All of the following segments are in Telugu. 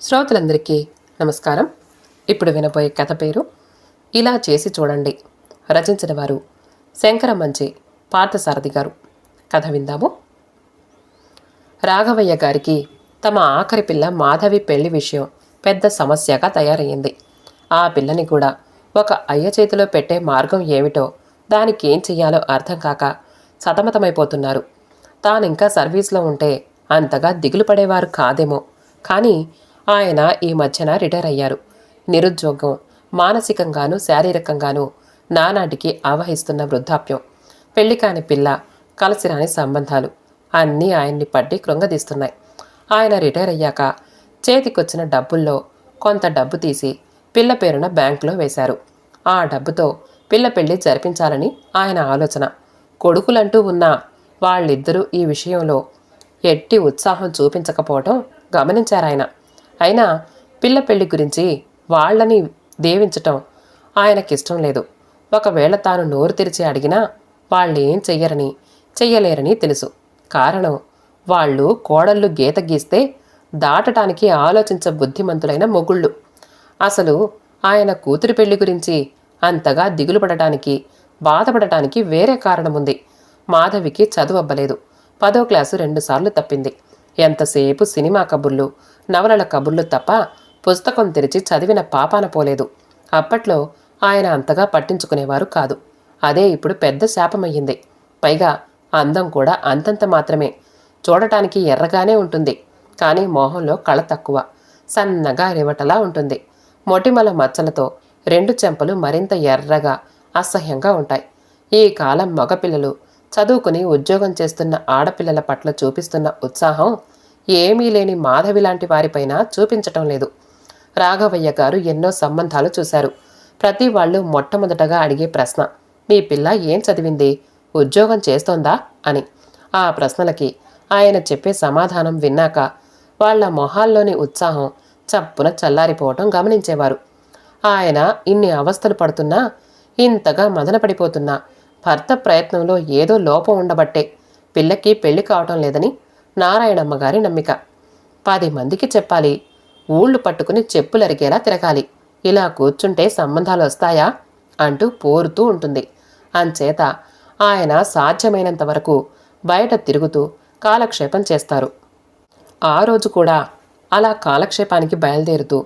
శ్రోతలందరికీ నమస్కారం. ఇప్పుడు వినబోయే కథ పేరు ఇలా చేసి చూడండి. రచించిన వారు శంకర మంచి పార్థసారథి గారు. కథ విందాము. రాఘవయ్య గారికి తమ ఆఖరి పిల్ల మాధవి పెళ్ళి విషయం పెద్ద సమస్యగా తయారయ్యింది. ఆ పిల్లని కూడా ఒక అయ్య చేతిలో పెట్టే మార్గం ఏమిటో దానికి ఏం చెయ్యాలో అర్థం కాక సతమతమైపోతున్నారు. తానింకా సర్వీస్లో ఉంటే అంతగా దిగులు పడేవారు కాదేమో. కానీ ఆయన ఈ మధ్యన రిటైర్ అయ్యారు. నిరుద్యోగం మానసికంగానూ శారీరకంగానూ నానాటికి ఆవహిస్తున్న వృద్ధాప్యం. పెళ్ళి కాని పిల్ల కలసిరాని సంబంధాలు అన్నీ ఆయన్ని పట్టి కృంగదీస్తున్నాయి. ఆయన రిటైర్ అయ్యాక చేతికొచ్చిన డబ్బుల్లో కొంత డబ్బు తీసి పిల్ల పేరున బ్యాంకులో వేశారు. ఆ డబ్బుతో పిల్ల పెళ్ళి జరిపించాలని ఆయన ఆలోచన. కొడుకులంటూ ఉన్న వాళ్ళిద్దరూ ఈ విషయంలో ఎట్టి ఉత్సాహం చూపించకపోవటం గమనించారాయన. అయినా పిల్ల పెళ్ళి గురించి వాళ్ళని దేవించటం ఆయనకిష్టం లేదు. ఒకవేళ తాను నోరు తెరిచి అడిగినా వాళ్ళేం చెయ్యరని చెయ్యలేరని తెలుసు. కారణం వాళ్ళు కోడళ్ళు గీత గీస్తే దాటటానికి ఆలోచించ బుద్ధిమంతులైన మొగుళ్ళు. అసలు ఆయన కూతురి పెళ్ళి గురించి అంతగా దిగులు పడటానికి బాధపడటానికి వేరే కారణముంది. మాధవికి చదువు పదో క్లాసు రెండుసార్లు తప్పింది. ఎంతసేపు సినిమా కబుర్లు నవలల కబుర్లు తప్ప పుస్తకం తెరిచి చదివిన పాపాన పోలేదు. అప్పట్లో ఆయన అంతగా పట్టించుకునేవారు కాదు. అదే ఇప్పుడు పెద్ద శాపమయ్యింది. పైగా అందం కూడా అంతంత మాత్రమే. చూడటానికి ఎర్రగానే ఉంటుంది. కానీ మోహంలో కళ తక్కువ. సన్నగా రివటలా ఉంటుంది. మొటిమల మచ్చలతో రెండు చెంపలు మరింత ఎర్రగా అసహ్యంగా ఉంటాయి. ఈ కాలం మగపిల్లలు చదువుకుని ఉద్యోగం చేస్తున్న ఆడపిల్లల పట్ల చూపిస్తున్న ఉత్సాహం ఏమీ లేని మాధవి లాంటి వారిపైన చూపించటం లేదు. రాఘవయ్య గారు ఎన్నో సంబంధాలు చూశారు. ప్రతి వాళ్ళు మొట్టమొదటగా అడిగే ప్రశ్న మీ పిల్ల ఏం చదివింది? ఉద్యోగం చేస్తోందా? అని. ఆ ప్రశ్నలకి ఆయన చెప్పే సమాధానం విన్నాక వాళ్ళ మొహాల్లోని ఉత్సాహం చప్పున చల్లారిపోవటం గమనించేవారు. ఆయన ఇన్ని అవస్థలు పడుతున్నా ఇంతగా మదనపడిపోతున్నా భర్త ప్రయత్నంలో ఏదో లోపం ఉండబట్టే పిల్లకి పెళ్ళి కావటం లేదని నారాయణమ్మ గారి నమ్మిక. పది మందికి చెప్పాలి. ఊళ్ళు పట్టుకుని చెప్పులరిగేలా తిరగాలి. ఇలా కూర్చుంటే సంబంధాలు వస్తాయా? అంటూ పోరుతూ ఉంటుంది. అంచేత ఆయన సాధ్యమైనంత వరకు బయట తిరుగుతూ కాలక్షేపం చేస్తారు. ఆ రోజు కూడా అలా కాలక్షేపానికి బయలుదేరుతూ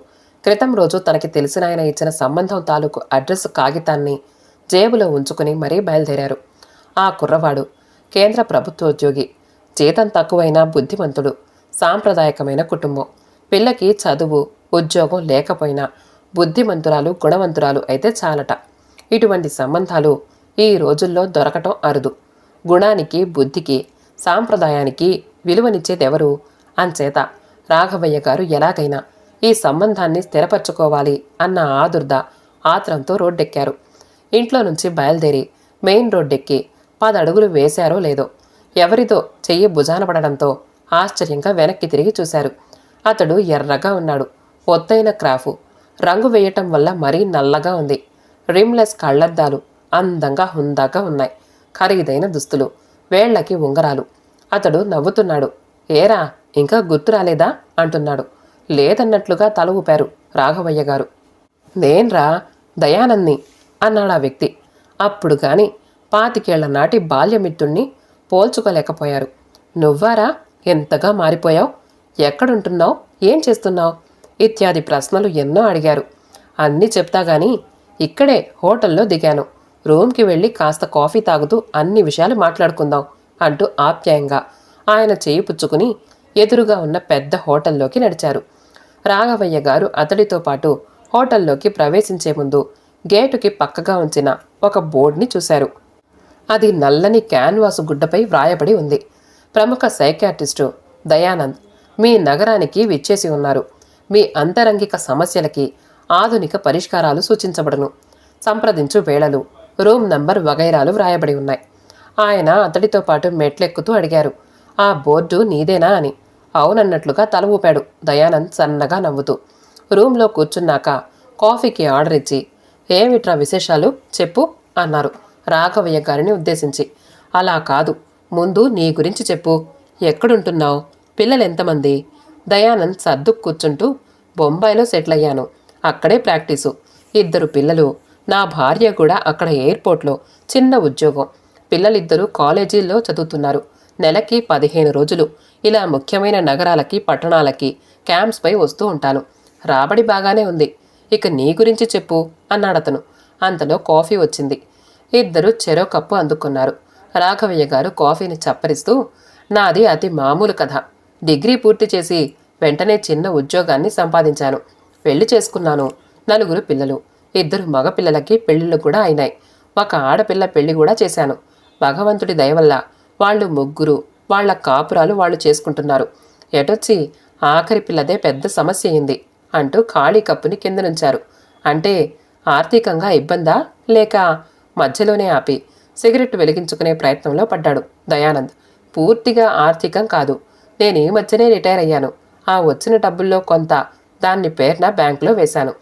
క్రితం రోజు తనకి తెలిసిన ఆయన ఇచ్చిన సంబంధం తాలూకు అడ్రస్ కాగితాన్ని జేబులో ఉంచుకుని మరీ బయలుదేరారు. ఆ కుర్రవాడు కేంద్ర ప్రభుత్వోద్యోగి జీతం తక్కువైన బుద్ధిమంతుడు సాంప్రదాయకమైన కుటుంబం. పిల్లకి చదువు ఉద్యోగం లేకపోయినా బుద్ధిమంతురాలు గుణవంతురాలు అయితే చాలట. ఇటువంటి సంబంధాలు ఈ రోజుల్లో దొరకటం అరుదు. గుణానికి బుద్ధికి సాంప్రదాయానికి విలువనిచ్చేదెవరు? అంచేత రాఘవయ్య గారు ఎలాగైనా ఈ సంబంధాన్ని స్థిరపరచుకోవాలి అన్న ఆదుర్ద ఆత్రంతో రోడ్డెక్కారు. ఇంట్లో నుంచి బయలుదేరి మెయిన్ రోడ్డెక్కి పదడుగులు వేశారో లేదో ఎవరిదో చెయ్యి భుజాన పడడంతో ఆశ్చర్యంగా వెనక్కి తిరిగి చూశారు. అతడు ఎర్రగా ఉన్నాడు. ఒత్తైన క్రాఫు. రంగు వేయటం వల్ల మరీ నల్లగా ఉంది. రిమ్లెస్ కళ్ళద్దాలు అందంగా హుందాగా ఉన్నాయి. ఖరీదైన దుస్తులు వేళ్ళకి ఉంగరాలు. అతడు నవ్వుతున్నాడు. ఏరా ఇంకా గుర్తు రాలేదా? అంటున్నాడు. లేదన్నట్లుగా తల ఊపారు రాఘవయ్య గారు. నేన్రా దయానంద్ని అన్నాడు ఆ వ్యక్తి. అప్పుడు గాని పాతికేళ్ళ నాటి బాల్యమిత్రుణ్ణి పోల్చుకోలేకపోయారు. నువ్వారా? ఎంతగా మారిపోయావు? ఎక్కడుంటున్నావు? ఏం చేస్తున్నావు? ఇత్యాది ప్రశ్నలు ఎన్నో అడిగారు. అన్నీ చెప్తా గాని ఇక్కడే హోటల్లో దిగాను. రూమ్కి వెళ్ళి కాస్త కాఫీ తాగుతూ అన్ని విషయాలు మాట్లాడుకుందాం అంటూ ఆప్యాయంగా ఆయన చేయి పుచ్చుకుని ఎదురుగా ఉన్న పెద్ద హోటల్లోకి నడిచారు. రాఘవయ్య గారు అతడితో పాటు హోటల్లోకి ప్రవేశించే ముందు గేటుకి పక్కగా ఉంచిన ఒక బోర్డుని చూశారు. అది నల్లని క్యాన్వాస్ గుడ్డపై వ్రాయబడి ఉంది. ప్రముఖ సైకాట్రిస్టు దయానంద్ మీ నగరానికి విచ్చేసి ఉన్నారు. మీ అంతరంగిక సమస్యలకి ఆధునిక పరిష్కారాలు సూచించబడును. సంప్రదించు వేళలు రూమ్ నంబర్ వగైరాలు వ్రాయబడి ఉన్నాయి. ఆయన అతడితో పాటు మెట్లెక్కుతూ అడిగారు. ఆ బోర్డు నీదేనా అని. అవునన్నట్లుగా తల ఊపాడు దయానంద్ సన్నగా నవ్వుతూ. రూమ్లో కూర్చున్నాక కాఫీకి ఆర్డర్ ఇచ్చి ఏమిట్రా విశేషాలు? చెప్పు అన్నారు. రాఘవయ్య గారిని ఉద్దేశించి. అలా కాదు. ముందు నీ గురించి చెప్పు. ఎక్కడుంటున్నావు? పిల్లలు ఎంతమంది దయానంద్ సర్దుకు కూర్చుంటూ బొంబాయిలో సెటిల్ అయ్యాను అక్కడే ప్రాక్టీసు. ఇద్దరు పిల్లలు. నా భార్య కూడా అక్కడ ఎయిర్పోర్ట్లో. చిన్న ఉద్యోగం. పిల్లలిద్దరూ కాలేజీల్లో చదువుతున్నారు. నెలకి పదిహేను రోజులు. ఇలా ముఖ్యమైన నగరాలకి పట్టణాలకి క్యాంప్స్పై వస్తూ ఉంటాను. రాబడి బాగానే ఉంది. ఇక నీ గురించి చెప్పు అన్నాడతను. అంతలో కాఫీ వచ్చింది. ఇద్దరు చెరో కప్పు అందుకున్నారు. రాఘవయ్య గారు కాఫీని చప్పరిస్తూ నాది అతి మామూలు కథ. డిగ్రీ పూర్తి చేసి వెంటనే చిన్న ఉద్యోగాన్ని సంపాదించాను. పెళ్ళి చేసుకున్నాను. నలుగురు పిల్లలు. ఇద్దరు మగపిల్లలకి పెళ్ళిళ్ళు కూడా అయినాయి. ఒక ఆడపిల్ల పెళ్ళి కూడా చేశాను. భగవంతుడి దయ వల్ల వాళ్ళు ముగ్గురు వాళ్ళ కాపురాలు వాళ్ళు చేసుకుంటున్నారు. ఎటొచ్చి ఆఖరి పిల్లదే పెద్ద సమస్య అయింది అంటూ ఖాళీ కప్పుని కింద నుంచారు. అంటే ఆర్థికంగా ఇబ్బందా? లేక మధ్యలోనే ఆపి సిగరెట్ వెలిగించుకునే ప్రయత్నంలో పడ్డాడు దయానంద్. పూర్తిగా ఆర్థికం కాదు. నేను ఈ మధ్యనే రిటైర్ అయ్యాను. ఆ వచ్చిన డబ్బుల్లో కొంత దాన్ని పేరున బ్యాంకులో వేశాను.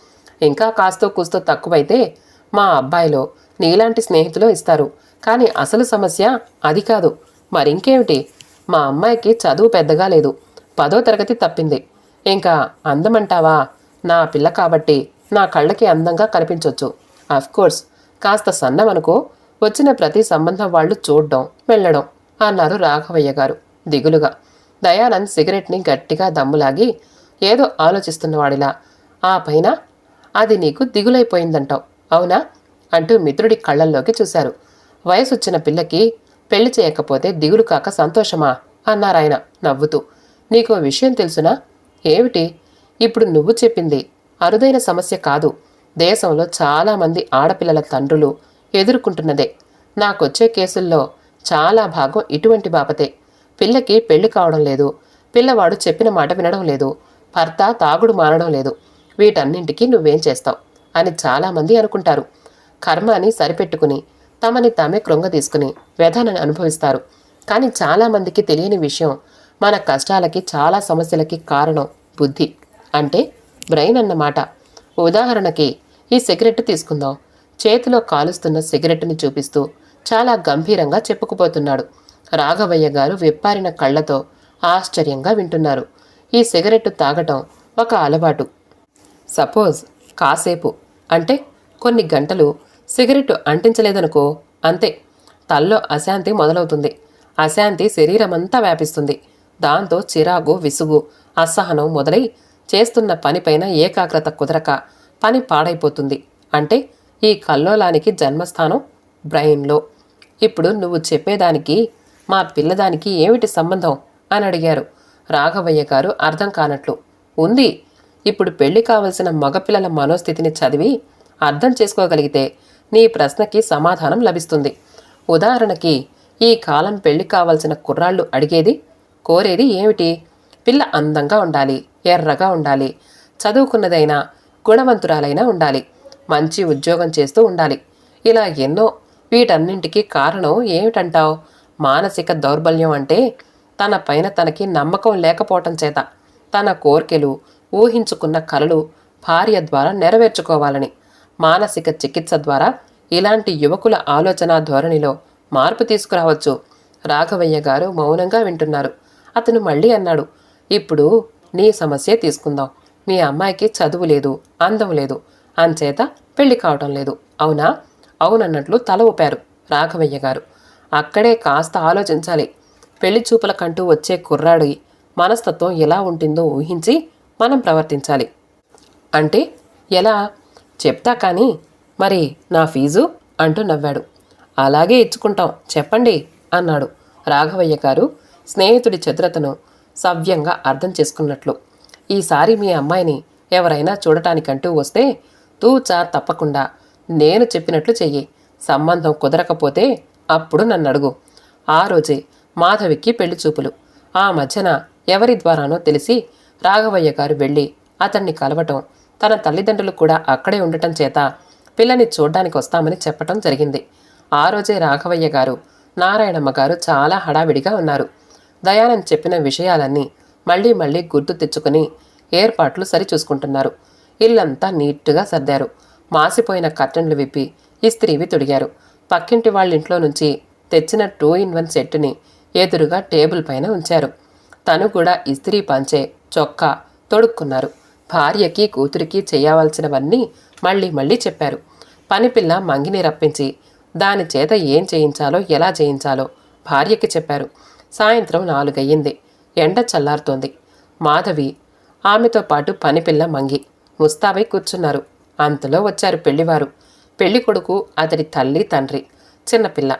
ఇంకా కాస్తో కూస్తో తక్కువైతే మా అబ్బాయిలో నీలాంటి స్నేహితులు ఇస్తారు. కానీ అసలు సమస్య అది కాదు. మరింకేమిటి? మా అమ్మాయికి చదువు పెద్దగా లేదు. పదో తరగతి తప్పింది. ఇంకా అందమంటావా? నా పిల్ల కాబట్టి నా కళ్ళకి అందంగా కనిపించవచ్చు కోర్స్ కాస్త సన్నమనుకో వచ్చిన ప్రతి సంబంధం వాళ్ళు చూడడం వెళ్ళడం అన్నారు రాఘవయ్య గారు దిగులుగా. దయానంద్ సిగరెట్ని గట్టిగా దమ్ములాగి ఏదో ఆలోచిస్తున్నవాడిలా. ఆ పైన? అది నీకు దిగులైపోయిందంటావు అవునా? అంటూ మిత్రుడి కళ్ళల్లోకి చూశారు. వయసొచ్చిన పిల్లకి పెళ్ళి చేయకపోతే దిగులు కాక సంతోషమా? అన్నారాయన నవ్వుతూ. నీకు విషయం తెలుసునా? ఏమిటి? ఇప్పుడు నువ్వు చెప్పింది అరుదైన సమస్య కాదు. దేశంలో చాలామంది ఆడపిల్లల తండ్రులు ఎదుర్కొంటున్నదే. నాకొచ్చే కేసుల్లో చాలా భాగం ఇటువంటి బాపతే. పిల్లకి పెళ్ళి కావడం లేదు. పిల్లవాడు చెప్పిన మాట వినడం లేదు. భర్త తాగుడు మారడం లేదు. వీటన్నింటికి నువ్వేం చేస్తావు? అని చాలామంది అనుకుంటారు. కర్మాని సరిపెట్టుకుని తమని తామే కృంగ తీసుకుని వ్యధనని అనుభవిస్తారు. కానీ చాలామందికి తెలియని విషయం మన కష్టాలకి చాలా సమస్యలకి కారణం బుద్ధి. అంటే బ్రెయిన్ అన్నమాట. ఉదాహరణకి ఈ సిగరెట్ తీసుకుందాం. చేతిలో కాలుస్తున్న సిగరెట్ని చూపిస్తూ చాలా గంభీరంగా చెప్పుకుపోతున్నాడు. రాఘవయ్య గారు విప్పారిన కళ్ళతో ఆశ్చర్యంగా వింటున్నారు. ఈ సిగరెట్ తాగటం ఒక అలవాటు. సపోజ్ కాసేపు అంటే కొన్ని గంటలు సిగరెట్ అంటించలేదనుకో అంతే. తల్లో అశాంతి మొదలవుతుంది. అశాంతి శరీరమంతా వ్యాపిస్తుంది. దాంతో చిరాకు విసుగు అసహనం మొదలై చేస్తున్న పనిపైన ఏకాగ్రత కుదరక పని పాడైపోతుంది. అంటే ఈ కల్లోలానికి జన్మస్థానం బ్రెయిన్లో. ఇప్పుడు నువ్వు చెప్పేదానికి మా పిల్లదానికి ఏమిటి సంబంధం? అని అడిగారు. రాఘవయ్య గారు అర్థం కానట్లు. ఉంది. ఇప్పుడు పెళ్ళి కావలసిన మగపిల్లల మనోస్థితిని చదివి అర్థం చేసుకోగలిగితే నీ ప్రశ్నకి సమాధానం లభిస్తుంది. ఉదాహరణకి ఈ కాలం పెళ్ళి కావాల్సిన కుర్రాళ్ళు అడిగేది కోరేది ఏమిటి? పిల్ల అందంగా ఉండాలి. ఎర్రగా ఉండాలి. చదువుకున్నదైనా గుణవంతురాలైనా ఉండాలి. మంచి ఉద్యోగం చేస్తూ ఉండాలి. ఇలా ఎన్నో వీటన్నింటికి కారణం ఏమిటంటావు? మానసిక దౌర్బల్యం అంటే తన పైన తనకి నమ్మకం లేకపోవటం చేత తన కోర్కెలు ఊహించుకున్న కలలు భార్య ద్వారా నెరవేర్చుకోవాలని మానసిక చికిత్స ద్వారా ఇలాంటి యువకుల ఆలోచన ధోరణిలో మార్పు తీసుకురావచ్చు. రాఘవయ్య గారు మౌనంగా వింటున్నారు. అతను మళ్ళీ అన్నాడు ఇప్పుడు నీ సమస్యే తీసుకుందాం. మీ అమ్మాయికి చదువు లేదు అందం లేదు. అంచేత పెళ్ళి కావటం లేదు. అవునా? అవునన్నట్లు తల ఊపారు రాఘవయ్య గారు. అక్కడే కాస్త ఆలోచించాలి. పెళ్ళి చూపులకంటూ వచ్చే కుర్రాడి మనస్తత్వం ఎలా ఉంటుందో ఊహించి మనం ప్రవర్తించాలి. అంటే ఎలా? చెప్తా కానీ మరి నా ఫీజు? అంటూ నవ్వాడు. అలాగే ఇచ్చుకుంటాం చెప్పండి అన్నాడు రాఘవయ్య గారు. స్నేహితుడి చతురతను సవ్యంగా అర్థం చేసుకున్నట్లు. ఈసారి మీ అమ్మాయిని ఎవరైనా చూడటానికంటూ వస్తే తూచా తప్పకుండా నేను చెప్పినట్లు చెయ్యి. సంబంధం కుదరకపోతే అప్పుడు నన్ను అడుగు ఆ రోజే మాధవికి పెళ్ళి చూపులు. ఆ మధ్యన ఎవరి ద్వారానో తెలిసి రాఘవయ్య గారు వెళ్ళి అతన్ని కలవటం తన తల్లిదండ్రులు కూడా అక్కడే ఉండటం చేత పిల్లని చూడ్డానికి వస్తామని చెప్పటం జరిగింది. ఆ రోజే రాఘవయ్య గారు నారాయణమ్మ గారు చాలా హడావిడిగా ఉన్నారు. దయానంద్ చెప్పిన విషయాలన్నీ మళ్ళీ మళ్ళీ గుర్తు తెచ్చుకుని ఏర్పాట్లు సరిచూసుకుంటున్నారు. ఇల్లంతా నీట్గా సర్దారు. మాసిపోయిన కర్టన్లు విప్పి ఇస్త్రీవి తొడిగారు. పక్కింటి వాళ్ళ ఇంట్లో నుంచి తెచ్చిన టూ ఇన్ వన్ సెట్టుని ఎదురుగా టేబుల్ పైన ఉంచారు. తను కూడా ఇస్త్రీ పంచే చొక్కా తొడుక్కున్నారు. భార్యకి కూతురికి చేయవలసినవన్నీ మళ్ళీ మళ్ళీ చెప్పారు. పనిపిల్ల మంగిని రప్పించి దాని చేత ఏం చేయించాలో ఎలా చేయించాలో భార్యకి చెప్పారు. సాయంత్రం నాలుగయ్యింది. ఎండ చల్లారుతోంది. మాధవి ఆమెతో పాటు పనిపిల్ల మంగి ముస్తాబై కూర్చున్నారు. అంతలో వచ్చారు పెళ్ళివారు పెళ్ళి కొడుకు అతడి తల్లి తండ్రి చిన్నపిల్ల.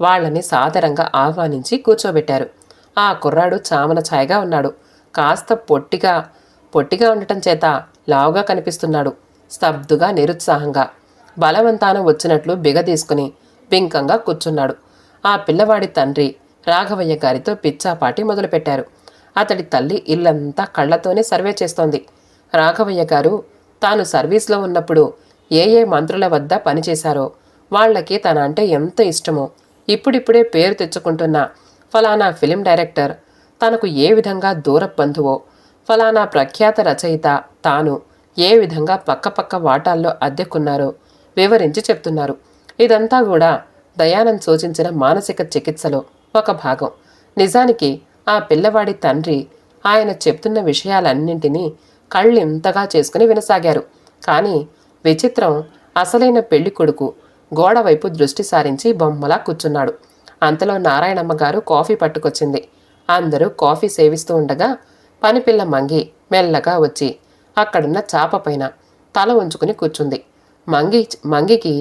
వాళ్ళని సాదరంగా ఆహ్వానించి కూర్చోబెట్టారు. ఆ కుర్రాడు చామన ఛాయగా ఉన్నాడు. కాస్త పొట్టిగా పొట్టిగా ఉండటం చేత లావుగా కనిపిస్తున్నాడు. స్తబ్దుగా నిరుత్సాహంగా. బలవంతానం వచ్చినట్లు బిగదీసుకుని బింకంగా కూర్చున్నాడు. ఆ పిల్లవాడి తండ్రి రాఘవయ్య గారితో పిచ్చాపాటి మొదలుపెట్టారు. అతడి తల్లి ఇల్లంతా కళ్ళతోనే సర్వే చేస్తోంది. రాఘవయ్య గారు తాను సర్వీస్లో ఉన్నప్పుడు ఏ ఏ మంత్రుల వద్ద పనిచేశారో వాళ్ళకి తన అంటే ఎంత ఇష్టమో ఇప్పుడిప్పుడే పేరు తెచ్చుకుంటున్న ఫలానా ఫిలిం డైరెక్టర్ తనకు ఏ విధంగా దూర బంధువో ఫలానా ప్రఖ్యాత రచయిత తాను ఏ విధంగా పక్కపక్క వాటాల్లో అద్దెకున్నారో వివరించి చెప్తున్నారు. ఇదంతా కూడా దయానంద్ సూచించిన మానసిక చికిత్సలో. ఒక భాగం. నిజానికి ఆ పిల్లవాడి తండ్రి ఆయన చెప్తున్న విషయాలన్నింటినీ కళ్ళింతగా చేసుకుని వినసాగారు. కానీ విచిత్రం అసలైన పెళ్ళి కొడుకు గోడవైపు దృష్టి సారించి బొమ్మలా కూర్చున్నాడు. అంతలో నారాయణమ్మ గారు కాఫీ పట్టుకొచ్చింది. అందరూ కాఫీ సేవిస్తూ ఉండగా పనిపిల్ల మంగి మెల్లగా వచ్చి అక్కడున్న చాప పైన తల ఉంచుకుని కూర్చుంది. మంగి మంగికి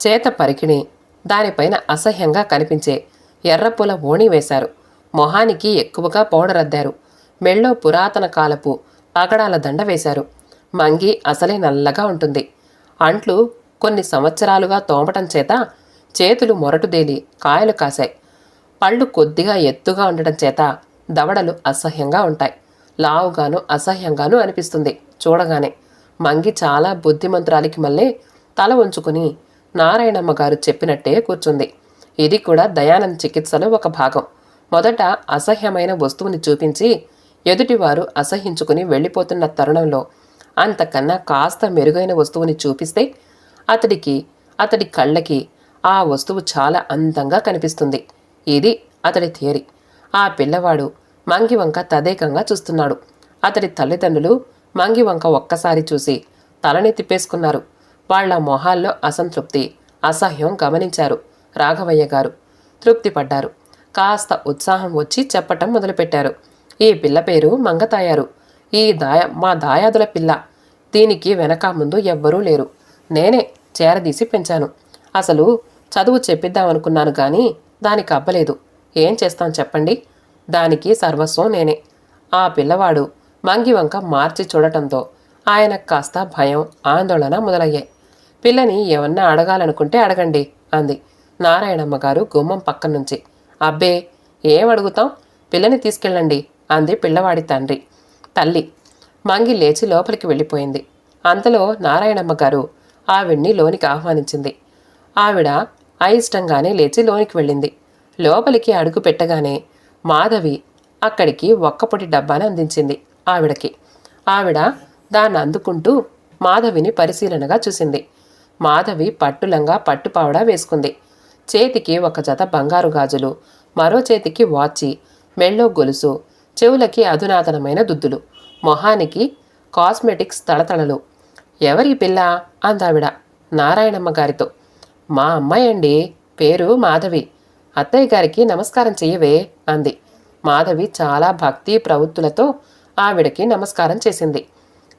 చేత పరికిణి దానిపైన అసహ్యంగా కనిపించే ఎర్రపుల ఓణి వేశారు. మొహానికి ఎక్కువగా పౌడర్ అద్దారు మెళ్ళో పురాతన కాలపు పగడాల దండ వేశారు. మంగి అసలే నల్లగా ఉంటుంది. అంట్లు కొన్ని సంవత్సరాలుగా తోమటం చేత చేతులు మొరటుదేలి కాయలు కాశాయి. పళ్ళు కొద్దిగా ఎత్తుగా ఉండటం చేత దవడలు అసహ్యంగా ఉంటాయి. లావుగాను అసహ్యంగాను అనిపిస్తుంది చూడగానే. మంగి చాలా బుద్ధిమంతురాలికి మళ్ళీ తల ఉంచుకుని నారాయణమ్మ గారు చెప్పినట్టే కూర్చుంది. ఇది కూడా దయానంద్ చికిత్సలో ఒక భాగం. మొదట అసహ్యమైన వస్తువుని చూపించి ఎదుటివారు అసహించుకుని వెళ్ళిపోతున్న తరుణంలో అంతకన్నా కాస్త మెరుగైన వస్తువుని చూపిస్తే అతడికి అతడి కళ్ళకి ఆ వస్తువు చాలా అందంగా కనిపిస్తుంది. ఇది అతడి థియరీ. ఆ పిల్లవాడు మంగి వంక తదేకంగా చూస్తున్నాడు. అతడి తల్లిదండ్రులు మంగి వంక ఒక్కసారి చూసి తలని తిప్పేసుకున్నారు. వాళ్ళ మొహాల్లో అసంతృప్తి అసహ్యం గమనించారు రాఘవయ్య గారు. తృప్తిపడ్డారు. కాస్త ఉత్సాహం వచ్చి చెప్పటం మొదలుపెట్టారు. ఈ పిల్ల పేరు మంగతాయారు. ఈ దాయ మా దాయాదుల పిల్ల. దీనికి వెనక ముందు ఎవ్వరూ లేరు. నేనే చేరదీసి పెంచాను. అసలు చదువు చెప్పిద్దామనుకున్నాను కానీ దానికి అబ్బలేదు. ఏం చేస్తాం చెప్పండి? దానికి సర్వస్వం నేనే. ఆ పిల్లవాడు మంగివంక మార్చి చూడటంతో ఆయన కాస్త భయం ఆందోళన మొదలయ్యాయి. పిల్లని ఏమన్నా అడగాలనుకుంటే అడగండి అంది. నారాయణమ్మ గారు గుమ్మం పక్క నుంచి. అబ్బే ఏం అడుగుతాం? పిల్లని తీసుకెళ్ళండి అంది పిల్లవాడి తండ్రి. తల్లి మంగి లేచి లోపలికి వెళ్ళిపోయింది. అంతలో నారాయణమ్మ గారు ఆవిడ్ని లోనికి ఆహ్వానించింది. ఆవిడ అయిష్టంగానే లేచి లోనికి వెళ్ళింది. లోపలికి అడుగు పెట్టగానే మాధవి అక్కడికి ఒక్కపొటి డబ్బాని అందించింది ఆవిడకి. ఆవిడ దాన్ని అందుకుంటూ మాధవిని పరిశీలనగా చూసింది. మాధవి పట్టులంగా పట్టుపావడా వేసుకుంది. చేతికి ఒక జత బంగారు గాజులు మరో చేతికి వాచి మెళ్ళో గొలుసు చెవులకి అధునాతనమైన దుద్దులు మొహానికి కాస్మెటిక్స్ తళతళలు. ఎవరి పిల్ల? అందావిడ నారాయణమ్మ గారితో. మా అమ్మాయి అండి పేరు మాధవి. అత్తయ్య గారికి నమస్కారం చెయ్యవే అంది. మాధవి చాలా భక్తి ప్రవృత్తులతో ఆవిడకి నమస్కారం చేసింది.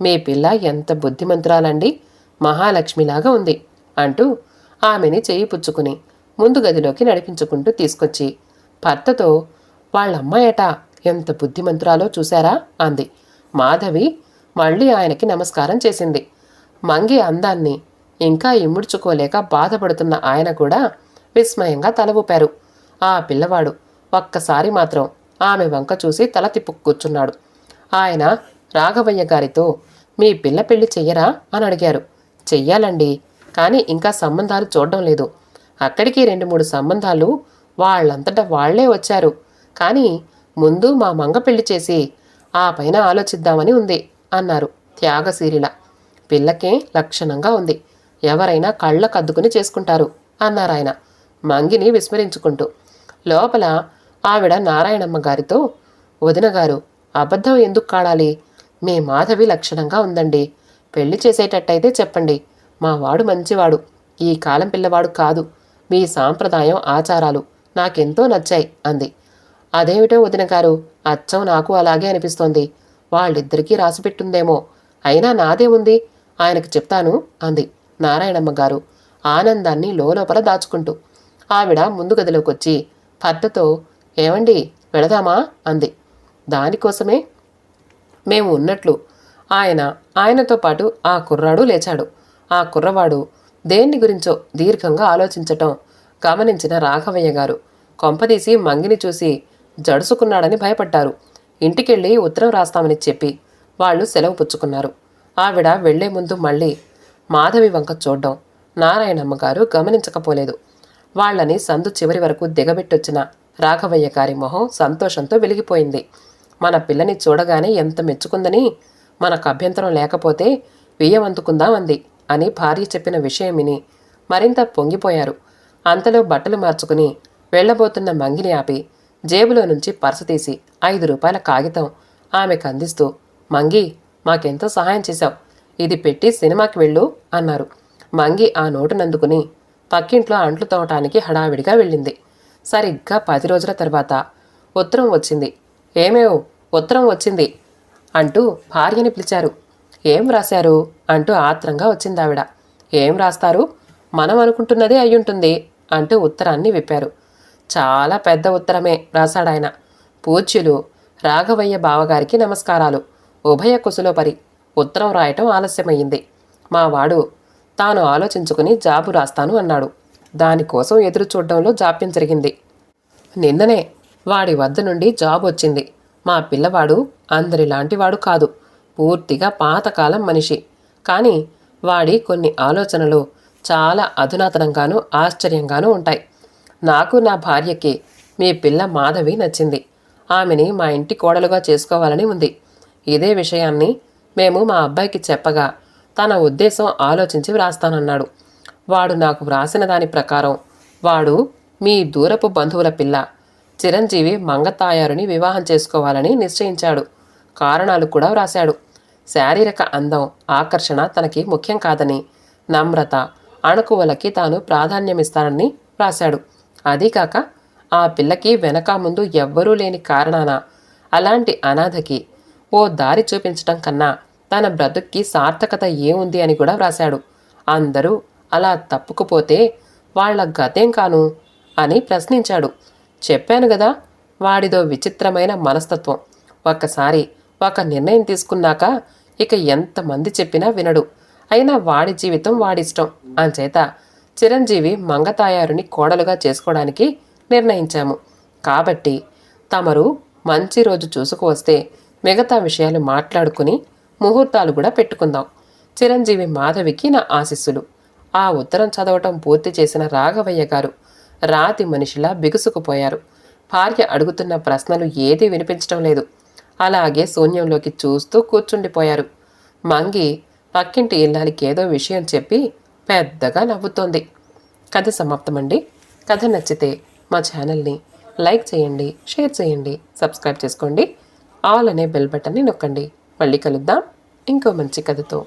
మీ పిల్ల ఎంత బుద్ధిమంతురాలండి. మహాలక్ష్మిలాగా ఉంది అంటూ ఆమెని చేయి పుచ్చుకుని ముందు గదిలోకి నడిపించుకుంటూ తీసుకొచ్చి భర్తతో వాళ్ళమ్మాయట ఎంత బుద్ధిమంతురాలో చూశారా? అంది. మాధవి మళ్ళీ ఆయనకి నమస్కారం చేసింది. మంగి అందాన్ని ఇంకా ఇముడ్చుకోలేక బాధపడుతున్న ఆయన కూడా విస్మయంగా తల ఊపారు. ఆ పిల్లవాడు ఒక్కసారి మాత్రం ఆమె వంక చూసి తల తిప్పు కూర్చున్నాడు. ఆయన రాఘవయ్య గారితో మీ పిల్ల పెళ్ళి చెయ్యరా? అని అడిగారు. చెయ్యాలండి. కానీ ఇంకా సంబంధాలు చూడడం లేదు. అక్కడికి రెండు మూడు సంబంధాలు వాళ్ళంతటా వాళ్ళే వచ్చారు. కానీ ముందు మా మంగ పెళ్ళి చేసి ఆ పైన ఆలోచిద్దామని ఉంది అన్నారు త్యాగశీరిల పిల్లకే లక్షణంగా ఉంది. ఎవరైనా కళ్ళ కద్దుకుని చేసుకుంటారు అన్నారాయన మంగిని విస్మరించుకుంటూ. లోపల ఆవిడ నారాయణమ్మ గారితో వదినగారు అబద్ధం ఎందుకు కాడాలి? మీ మాధవి లక్షణంగా ఉందండి. పెళ్ళి చేసేటట్టయితే చెప్పండి. మా వాడు మంచివాడు. ఈ కాలం పిల్లవాడు కాదు. మీ సాంప్రదాయం ఆచారాలు నాకెంతో నచ్చాయి అంది. అదేమిటో వదిన గారు అచ్చం నాకు అలాగే అనిపిస్తోంది. వాళ్ళిద్దరికీ రాసిపెట్టుందేమో అయినా నాదే ఉంది. ఆయనకు చెప్తాను అంది నారాయణమ్మ గారు ఆనందాన్ని లోపల దాచుకుంటూ. ఆవిడ ముందు గదిలోకి వచ్చి భర్తతో ఏమండి వెళదామా? అంది. దానికోసమే? మేము ఉన్నట్లు ఆయన ఆయనతో పాటు ఆ కుర్రాడు లేచాడు. ఆ కుర్రవాడు దేన్ని గురించో దీర్ఘంగా ఆలోచించటం గమనించిన రాఘవయ్య గారు కొంపదీసి మంగిని చూసి జడుసుకున్నాడని భయపడ్డారు. ఇంటికెళ్ళి ఉత్తరం రాస్తామని చెప్పి వాళ్ళు సెలవు పుచ్చుకున్నారు. ఆవిడ వెళ్ళే ముందు మళ్ళీ మాధవి వంక చూడ్డం నారాయణమ్మ గారు గమనించకపోలేదు. వాళ్ళని సందు చివరి వరకు దిగబెట్టొచ్చిన రాఘవయ్య గారి మొహం సంతోషంతో వెలిగిపోయింది. మన పిల్లని చూడగానే ఎంత మెచ్చుకుందని మనకు అభ్యంతరం లేకపోతే వెయ్యవంతుకుందాం అంది అని భార్య చెప్పిన విషయం విని మరింత పొంగిపోయారు. అంతలో బట్టలు మార్చుకుని వెళ్ళబోతున్న మంగిని ఆపి జేబులో నుంచి పర్సు తీసి ఐదు రూపాయల కాగితం ఆమెకు అందిస్తూ మంగి మాకెంతో సహాయం చేశావు. ఇది పెట్టి సినిమాకి వెళ్ళు అన్నారు. మంగి ఆ నోటునందుకుని పక్కింట్లో అంట్లు తోవటానికి హడావిడిగా వెళ్ళింది. సరిగ్గా పది రోజుల తర్వాత ఉత్తరం వచ్చింది. ఏమేవ్? ఉత్తరం వచ్చింది. అంటూ భార్యని పిలిచారు. ఏం రాశారు? అంటూ ఆత్రంగా వచ్చింది ఆవిడ ఏం రాస్తారు? మనం అనుకుంటున్నదే అయ్యుంటుంది అంటూ ఉత్తరాన్ని విప్పారు. చాలా పెద్ద ఉత్తరమే రాశాడాయన పూజ్యులు రాఘవయ్య బావగారికి నమస్కారాలు. ఉభయ కుశలో పరి ఉత్తరం రాయటం ఆలస్యమయ్యింది. మా వాడు తాను ఆలోచించుకుని జాబు రాస్తాను అన్నాడు. దానికోసం ఎదురు చూడడంలో జాప్యం జరిగింది. నిన్ననే వాడి వద్ద నుండి జాబ్ వచ్చింది. మా పిల్లవాడు అందరిలాంటివాడు కాదు. పూర్తిగా పాతకాలం మనిషి. కానీ వాడి కొన్ని ఆలోచనలు చాలా అధునాతనంగానూ ఆశ్చర్యంగానూ ఉంటాయి. నాకు నా భార్యకి మీ పిల్ల మాధవి నచ్చింది. ఆమెని మా ఇంటి కోడలుగా చేసుకోవాలని ఉంది. ఇదే విషయాన్ని మేము మా అబ్బాయికి చెప్పగా తన ఉద్దేశం ఆలోచించి వ్రాస్తానన్నాడు. వాడు నాకు వ్రాసిన దాని ప్రకారం వాడు మీ దూరపు బంధువుల పిల్ల. చిరంజీవి మంగతాయారుని వివాహం చేసుకోవాలని నిశ్చయించాడు. కారణాలు కూడా వ్రాశాడు. శారీరక అందం ఆకర్షణ తనకి ముఖ్యం కాదని నమ్రత అణుకువలకి తాను ప్రాధాన్యమిస్తానని వ్రాశాడు. అదీకాక ఆ పిల్లకి వెనక ముందు ఎవ్వరూ లేని కారణాన అలాంటి అనాథకి ఓ దారి చూపించటం కన్నా తన బ్రతుక్కి సార్థకత ఏముంది అని కూడా వ్రాశాడు. అందరూ అలా తప్పుకుపోతే వాళ్ళ గతేం కాను అని ప్రశ్నించాడు. చెప్పాను కదా వాడిదో విచిత్రమైన మనస్తత్వం. ఒక్కసారి ఒక నిర్ణయం తీసుకున్నాక ఇక ఎంతమంది చెప్పినా వినడు. అయినా వాడి జీవితం వాడిష్టం. అంచేత చిరంజీవి మంగతాయారుని కోడలుగా చేసుకోవడానికి నిర్ణయించాము. కాబట్టి తమరు మంచి రోజు చూసుకువస్తే మిగతా విషయాలు మాట్లాడుకుని ముహూర్తాలు కూడా పెట్టుకుందాం. చిరంజీవి మాధవికి నా ఆశీస్సులు. ఆ ఉత్తరం చదవటం పూర్తి చేసిన రాఘవయ్య గారు రాతి మనిషిలా బిగుసుకుపోయారు. భార్య అడుగుతున్న ప్రశ్నలు ఏదీ వినిపించటం లేదు. అలాగే శూన్యంలోకి చూస్తూ కూర్చుండిపోయారు. మంగి పక్కింటి ఇల్లాలికి ఏదో విషయం చెప్పి పెద్దగా నవ్వుతోంది. కథ సమాప్తమండి. కథ నచ్చితే మా ఛానల్ని లైక్ చేయండి షేర్ చేయండి సబ్స్క్రైబ్ చేసుకోండి. ఆల్ అనే బెల్ బటన్ని నొక్కండి. మళ్ళీ కలుద్దాం. ఇంకో మంచి కథతో.